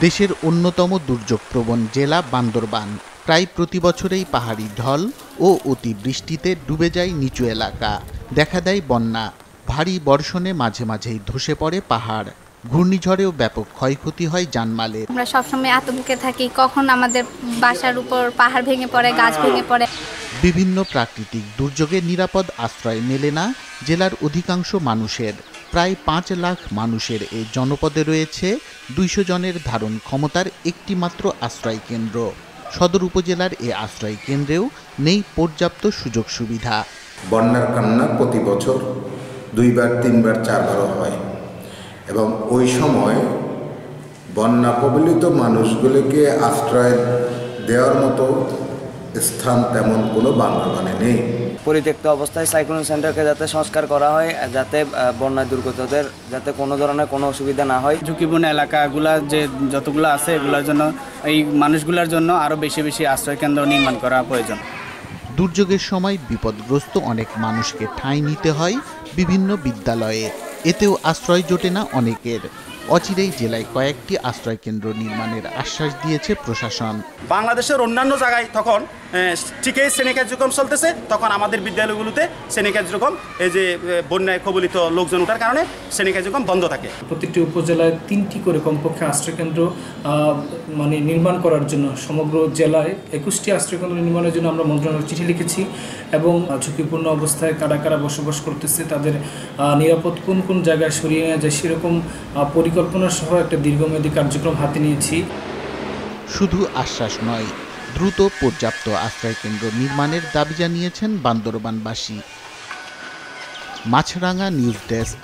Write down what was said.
দেশের অন্যতম দুর্যোগপ্রবণ জেলা বান্দরবান। প্রায় প্রতি বছরেই পাহাড়ি ঢল ও অতিবৃষ্টিতে ডুবে যায় নিচু এলাকা। দেখা দেয় বন্যা। ভারী বর্ষণে মাঝে মাঝেই ধসে পড়ে পাহাড়। ঘূর্ণিঝড়েও ব্যাপক ক্ষয়ক্ষতি হয় জানমালের আমরা সবসময় আতঙ্কে থাকি কখন আমাদের বাসার উপর পাহাড় ভেঙে পড়ে গাছ ভেঙে পড়ে। বিভিন্ন প্রাকৃতিক দুর্যোগে নিরাপদ আশ্রয় মেলে না জেলার অধিকাংশ মানুষের। প্রায় পাঁচ লাখ মানুষের এই জনপদে রয়েছে দুইশো জনের ধারণ ক্ষমতার একটি মাত্র আশ্রয় কেন্দ্র। সদর উপজেলার এ আশ্রয় কেন্দ্রেও নেই পর্যাপ্ত সুযোগ সুবিধা। বন্যার কান্না প্রতি বছর দুইবার, তিনবার, চারবারও হয় এবং ওই সময় বন্যা কবলিত মানুষগুলিকে আশ্রয় দেওয়ার মতো স্থান তেমন কোনো বান্দরবানে নেই। পরিত্যক্ত অবস্থায় সাইক্লোন সেন্টারকে যাতে সংস্কার করা হয় যাতে আহ, বন্যায় দুর্গতদের যাতে কোনো ধরনের কোনো অসুবিধা না হয়। ঝুঁকিপূর্ণ এলাকাগুলা যে যতগুলো আছে এগুলোর জন্য এই মানুষগুলোর জন্য আরও বেশি বেশি আশ্রয় কেন্দ্র নির্মাণ করা প্রয়োজন। দুর্যোগের সময় বিপদগ্রস্ত অনেক মানুষকে ঠাঁই নিতে হয় বিভিন্ন বিদ্যালয়ে। এতেও আশ্রয় জোটে না অনেকের। অচিরেই জেলায় কয়েকটি আশ্রয় কেন্দ্র নির্মাণের আশ্বাস দিয়েছে প্রশাসন। বাংলাদেশের অন্যান্য জায়গায় তখন ঠিকই শ্রেণি কার্যক্রম চলতেছে তখন আমাদের বিদ্যালয়গুলোতে শ্রেণি কার্যক্রম এই যে বন্যায় কবলিত লোকজন ওঠার কারণে শ্রেণি কার্যক্রম বন্ধ থাকে। প্রতিটি উপজেলায় তিনটি করে কমপক্ষে আশ্রয়কেন্দ্র মানে নির্মাণ করার জন্য সমগ্র জেলায় একুশটি আশ্রয়কেন্দ্র নির্মাণের জন্য আমরা মন্ত্রণালয়ে চিঠি লিখেছি এবং ঝুঁকিপূর্ণ অবস্থায় কারা কারা বসবাস করতেছে তাদের নিরাপদ কোন কোন জায়গায় সরিয়ে নেওয়া যায় সেরকম আহ, পরিকল্পনা সহ একটা দীর্ঘমেয়াদী কার্যক্রম হাতে নিয়েছি। শুধু আশ্বাস নয়, দ্রুত পর্যাপ্ত আশ্রয়কেন্দ্র নির্মাণের দাবি জানিয়েছেন বান্দরবানবাসী। মাছরাঙা নিউজ ডেস্ক।